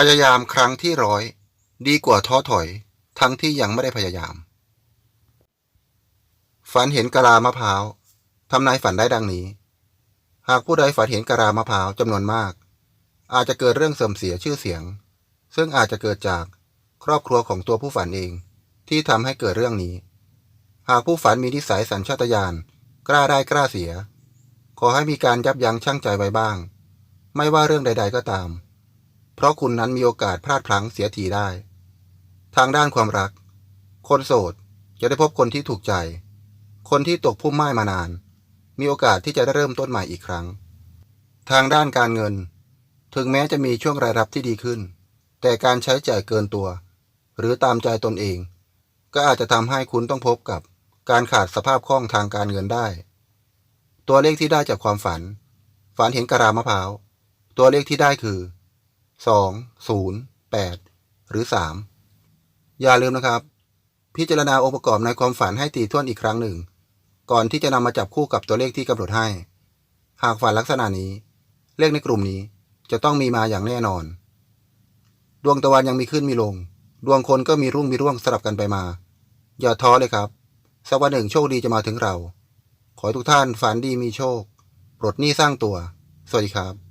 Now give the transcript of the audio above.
พยายามครั้งที่ร้อยดีกว่าท้อถอย ทั้งที่ยังไม่ได้พยายาม ฝันเห็นกะลามะพร้าวทำนายฝันได้ดังนี้ หากผู้ใดฝันเห็นกะลามะพร้าวจำนวนมาก อาจจะเกิดเรื่องเสื่อมเสียชื่อเสียง ซึ่งอาจจะเกิดจากครอบครัวของตัวผู้ฝันเองที่ทำให้เกิดเรื่องนี้ หากผู้ฝันมีนิสัยสัญชาตญาณกล้าได้กล้าเสีย ขอให้มีการยับยั้งชั่งใจไว้บ้าง ไม่ว่าเรื่องใด ๆ ก็ตาม เพราะคุณนั้นมีโอกาสพลาดพลั้งเสียทีได้ ทางด้านความรัก คนโสดจะได้พบคนที่ถูกใจ คนที่ตกพุ่มไม้มานาน มีโอกาสที่จะได้เริ่มต้นใหม่อีกครั้ง ทางด้านการเงิน ถึงแม้จะมีช่วงรายรับที่ดีขึ้น แต่การใช้จ่ายเกินตัว หรือตามใจตนเอง ก็อาจจะทำให้คุณต้องพบกับการขาดสภาพคล่องทางการเงินได้ ตัวเลขที่ได้จากความฝัน ฝันเห็นกะลามะพร้าว ตัวเลขที่ได้คือ สองศูนย์แปดหรือสามอย่าลืมนะครับ พิจารณาองค์ประกอบในความฝันให้ตีท่วนอีกครั้งหนึ่ง ก่อนที่จะนำมาจับคู่กับตัวเลขที่กำหนดให้ หากฝันลักษณะนี้ เลขในกลุ่มนี้จะต้องมีมาอย่างแน่นอน ดวงตะวันยังมีขึ้นมีลง ดวงคนก็มีรุ่งมีร่วงสลับกันไปมา อย่าท้อเลยครับ สักวันหนึ่งโชคดีจะมาถึงเรา ขอให้ทุกท่านฝันดีมีโชค ปลดหนี้สร้างตัว สวัสดีครับ